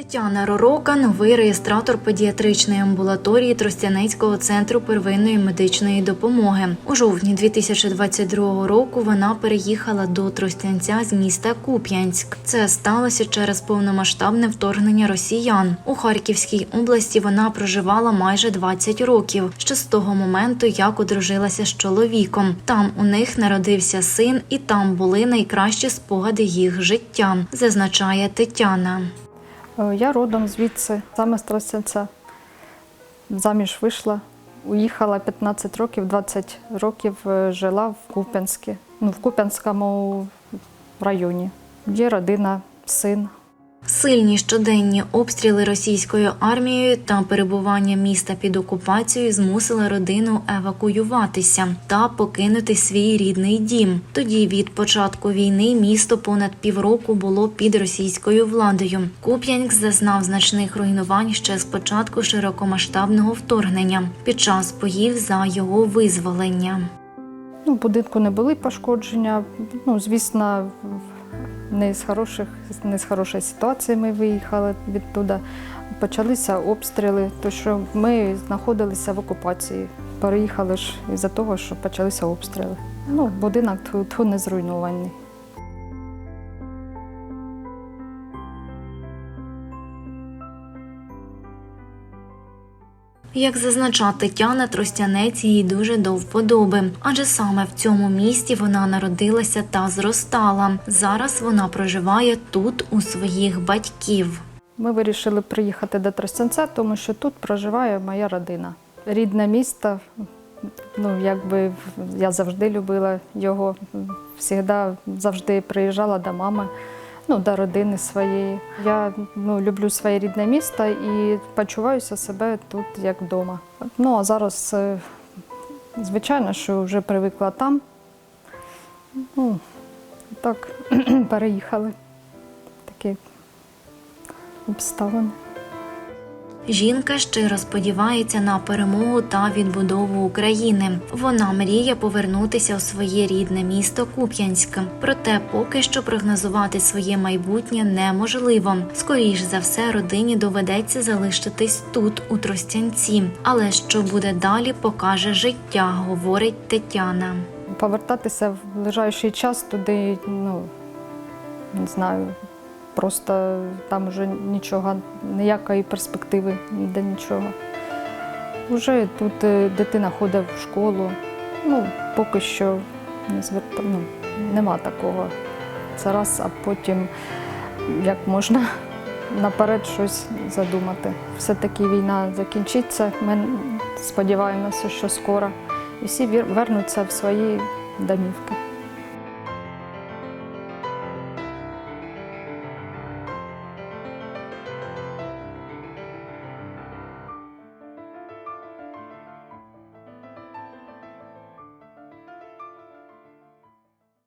Тетяна Ророка, новий реєстратор педіатричної амбулаторії Тростянецького центру первинної медичної допомоги. У жовтні 2022 року вона переїхала до Тростянця з міста Куп'янськ. Це сталося через повномасштабне вторгнення росіян. У Харківській області вона проживала майже 20 років, ще з того моменту, як одружилася з чоловіком. Там у них народився син, і там були найкращі спогади їх життя, зазначає Тетяна. Е, Я родом звідси, саме Тростянця. Заміж вийшла, уїхала 15 років, 20 років е, жила в Куп'янську, ну, в Куп'янському районі. Є родина, син. Сильні щоденні обстріли російською армією та перебування міста під окупацією змусили родину евакуюватися та покинути свій рідний дім. Тоді від початку війни місто понад півроку було під російською владою. Куп'янськ зазнав значних руйнувань ще з початку широкомасштабного вторгнення під час боїв за його визволення. Ну, будинку не були пошкодження. Ну, звісно, не з, хороших, не з хорошої ситуації ми виїхали відтуда. Почалися обстріли, тому що ми знаходилися в окупації. Переїхали ж із-за того, що почалися обстріли. Ну, будинок тут не зруйнований. Як зазначала Тетяна, Тростянець їй дуже до вподоби, адже саме в цьому місті вона народилася та зростала. Зараз вона проживає тут у своїх батьків. Ми вирішили приїхати до Тростянця, тому що тут проживає моя родина. Рідне місто, ну якби я завжди любила його, завжди, завжди приїжджала до мами, ну, до родини своєї. Я ну, люблю своє рідне місто і почуваюся себе тут як вдома. Ну а зараз, е, звичайно, що вже привикла там. Ну, так, переїхали. Такі обставини. Жінка щиро сподівається на перемогу та відбудову України. Вона мріє повернутися у своє рідне місто Куп'янськ. Проте поки що прогнозувати своє майбутнє неможливо. Скоріш за все, родині доведеться залишитись тут, у Тростянці. Але що буде далі, покаже життя, говорить Тетяна. повертатися в ближайший час туди, ну не знаю, просто там вже нічого, ніякої перспективи, ніде нічого. Уже тут е, дитина ходить в школу, ну, поки що не зверта, ну, нема такого. Це раз, а потім як можна наперед щось задумати. Все-таки війна закінчиться. Ми сподіваємося, що скоро. І всі вернуться в свої домівки.